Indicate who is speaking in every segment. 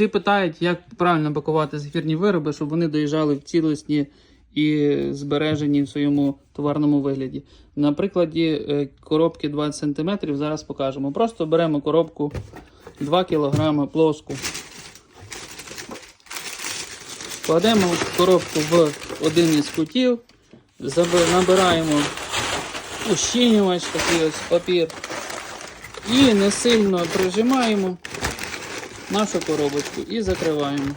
Speaker 1: Всі питають, як правильно пакувати зефірні вироби, щоб вони доїжджали в цілісні і збережені в своєму товарному вигляді. На прикладі е, коробки 20 см зараз покажемо. Просто беремо коробку 2 кг плоску. Кладемо коробку в один із кутів, набираємо ущінювач, такий ось папір, і не сильно прижимаємо нашу коробочку і закриваємо.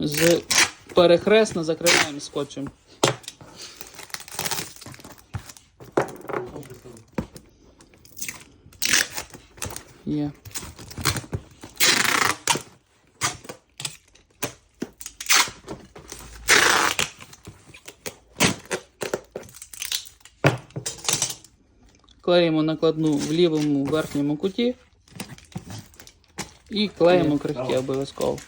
Speaker 1: З перехресно закриваємо скотчем. Є. Клеїмо накладну в лівому верхньому куті і клеїмо крихки обов'язково.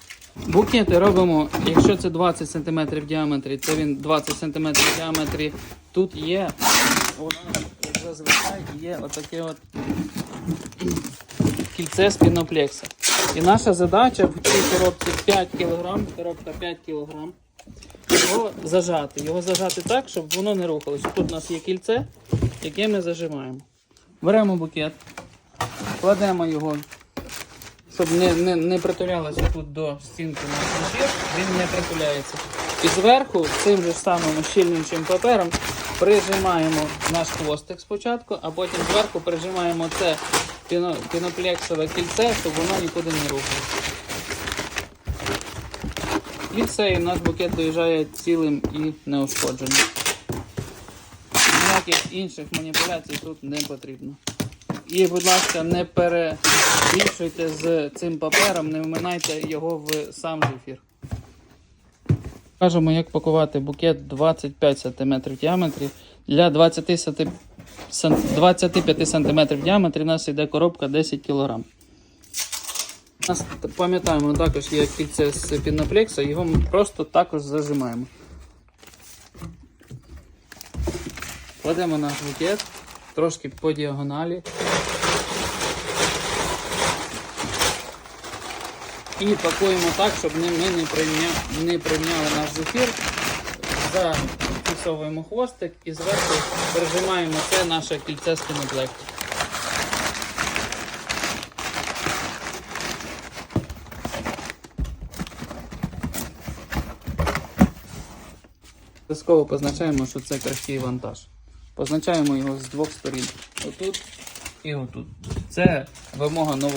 Speaker 1: Букети робимо, якщо це 20 см в діаметрі, то він 20 см в діаметрі. Тут є, у нас зазвичай є отаке от кільце з піноплекса. І наша задача в цій коробці 5 кг, коробка 5 кг, його зажати. Його зажати так, щоб воно не рухалося. Тут у нас є кільце, яке ми зажимаємо. Беремо букет, кладемо його, щоб не, не, не притулялося тут до стінки наш зефір, він не притуляється. І зверху цим же самим ущільнюючим папером прижимаємо наш хвостик спочатку, а потім зверху прижимаємо це піно, піноплексове кільце, щоб воно нікуди не рухалося. І все, і наш букет доїжджає цілим і неушкодженим. Ніяких інших маніпуляцій тут не потрібно. І, будь ласка, не перебільшуйте з цим папером, не вминайте його в сам зефір. Кажемо, як пакувати букет 25 см в діаметрі. Для 20 см 25 см в діаметрі у нас йде коробка 10 кг. У нас пам'ятаємо, також є кільце з піноплекса, його ми просто також зажимаємо. Кладемо наш букет трошки по діагоналі. І пакуємо так, щоб ми не, прийня... не прийняли наш зефір. Зафіксовуємо хвостик і зверху прижимаємо це наше кільце з. Обов'язково позначаємо, що це крихкий вантаж. Позначаємо його з двох сторін. Отут і отут. Це вимога нової.